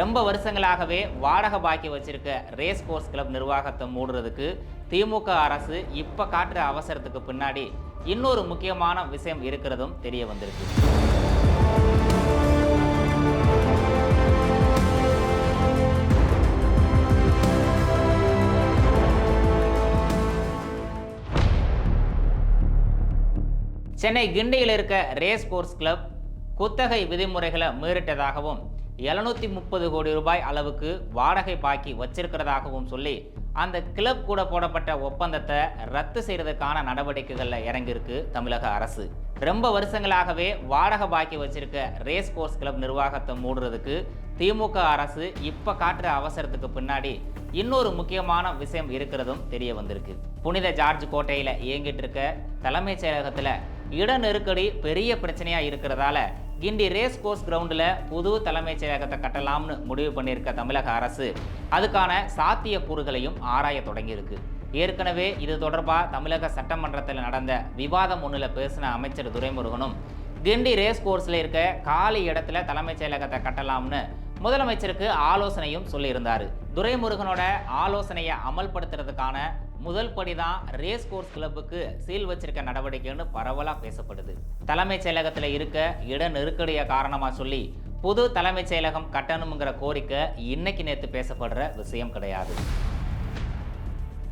ரொம்ப வருஷங்களாகவே வாடகை பாக்கி வச்சிருக்க ரேஸ் கோர்ஸ் கிளப் நிர்வாகத்தை மூடுறதுக்கு திமுக அரசு இப்ப காட்டுற அவசரத்துக்கு பின்னாடி இன்னொரு முக்கியமான விஷயம் இருக்கிறதும் தெரிய வந்திருக்கு. சென்னை கிண்டியில் இருக்க ரேஸ் கோர்ஸ் கிளப் குத்தகை விதிமுறைகளை மீறிட்டதாகவும் எழுநூத்தி முப்பது கோடி ரூபாய் அளவுக்கு வாடகை பாக்கி வச்சிருக்கிறதாகவும் சொல்லி அந்த கிளப் கூட போடப்பட்ட ஒப்பந்தத்தை ரத்து செய்யறதுக்கான நடவடிக்கைகளில் இறங்கியிருக்கு தமிழக அரசு. ரொம்ப வருஷங்களாகவே வாடகை பாக்கி வச்சிருக்க ரேஸ் கோர்ஸ் கிளப் நிர்வாகத்தை மூடுறதுக்கு திமுக அரசு இப்ப காட்டுற அவசரத்துக்கு பின்னாடி இன்னொரு முக்கியமான விஷயம் இருக்கிறதும் தெரிய வந்திருக்கு. புனித ஜார்ஜ் கோட்டையில இயங்கிட்டு இருக்க தலைமைச் செயலகத்துல இட நெருக்கடி பெரிய பிரச்சனையா இருக்கிறதால கிண்டி ரேஸ் கோர்ஸ் கிரவுண்டில் புது தலைமைச் செயலகத்தை கட்டலாம்னு முடிவு பண்ணியிருக்க தமிழக அரசு அதுக்கான சாத்திய கூறுகளையும் ஆராய தொடங்கியிருக்கு. ஏற்கனவே இது தொடர்பாக தமிழக சட்டமன்றத்தில் நடந்த விவாதம் ஒன்றில் பேசின அமைச்சர் துரைமுருகனும் கிண்டி ரேஸ் கோர்ஸில் இருக்க காலி இடத்துல தலைமைச் செயலகத்தை கட்டலாம்னு முதலமைச்சருக்கு ஆலோசனையும் சொல்லியிருந்தார். துரைமுருகனோட ஆலோசனையை அமல்படுத்துறதுக்கான முதல் படி தான் ரேஸ் கோர்ஸ் கிளப்புக்கு சீல் வச்சிருக்க நடவடிக்கைன்னு பரவலாக பேசப்படுது. தலைமைச் செயலகத்தில் இருக்க இட நெருக்கடியை காரணமாக சொல்லி புது தலைமைச் செயலகம் கட்டணுங்கிற கோரிக்கை இன்னைக்கு நேற்று பேசப்படுற விஷயம் கிடையாது.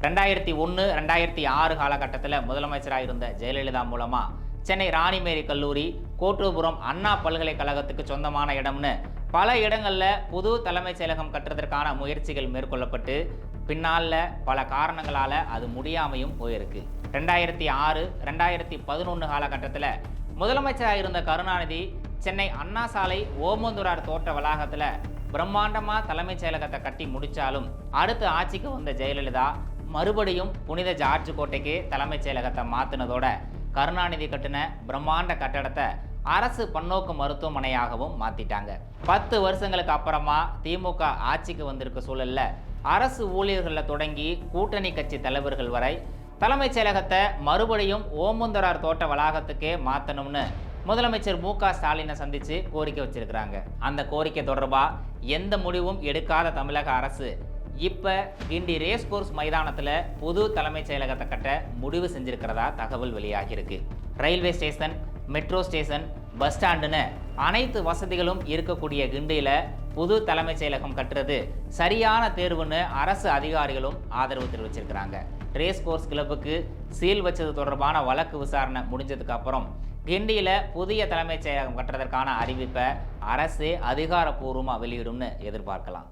ரெண்டாயிரத்தி ஒன்று ரெண்டாயிரத்தி ஆறு காலகட்டத்தில் முதலமைச்சராக இருந்த ஜெயலலிதா மூலமாக சென்னை ராணிமேரி கல்லூரி கோட்டூபுரம் அண்ணா பல்கலைக்கழகத்துக்கு சொந்தமான இடம்னு பல இடங்களில் புது தலைமைச் செயலகம் கட்டுறதற்கான முயற்சிகள் மேற்கொள்ளப்பட்டு பின்னால் பல காரணங்களால் அது முடியாமையும் போயிருக்கு. ரெண்டாயிரத்தி ஆறு ரெண்டாயிரத்தி பதினொன்று காலகட்டத்தில் முதலமைச்சராக இருந்த கருணாநிதி சென்னை அண்ணா சாலை ஓமந்தூரார் தோட்ட வளாகத்தில் பிரம்மாண்டமாக தலைமைச் செயலகத்தை கட்டி முடித்தாலும் அடுத்து ஆட்சிக்கு வந்த ஜெயலலிதா மறுபடியும் புனித ஜார்ஜ் கோட்டைக்கு தலைமைச் செயலகத்தை மாற்றினதோட கருணாநிதி கட்டின பிரம்மாண்ட கட்டடத்தை அரசு பன்னோக்கு மருத்துவமனையாகவும் மாற்றிட்டாங்க பத்து வருஷங்களுக்கு அப்புறமா திமுக ஆட்சிக்கு வந்திருக்க சூழலில் அரசு ஊழியர்களில் தொடங்கி கூட்டணி கட்சி தலைவர்கள் வரை தலைமைச் செயலகத்தை மறுபடியும் ஓமுந்தரார் தோட்ட வளாகத்துக்கே மாற்றணும்னு முதலமைச்சர் மு க ஸ்டாலினை சந்தித்து கோரிக்கை வச்சிருக்கிறாங்க. அந்த கோரிக்கை தொடர்பாக எந்த முடிவும் எடுக்காத தமிழக அரசு இப்போ கிண்டி ரேஸ் கோர்ஸ் மைதானத்தில் புது தலைமைச் செயலகத்தை கட்ட முடிவு செஞ்சிருக்கிறதா தகவல் வெளியாகியிருக்கு. Railway station metro station bus ஸ்டாண்டுன்னு அனைத்து வசதிகளும் இருக்கக்கூடிய கிண்டியில் புது தலைமைச் செயலகம் கட்டுறது. சரியான தேர்வுன்னு அரசு அதிகாரிகளும் ஆதரவு தெரிவிச்சிருக்கிறாங்க. ரேஸ் கோர்ஸ் கிளப்புக்கு சீல் வச்சது தொடர்பான வழக்கு விசாரணை முடிஞ்சதுக்கு அப்புறம் கிண்டியில் புதிய தலைமைச் செயலகம் கட்டுறதற்கான அறிவிப்பை அரசே அதிகாரப்பூர்வமாக வெளியிடும்னு எதிர்பார்க்கலாம்.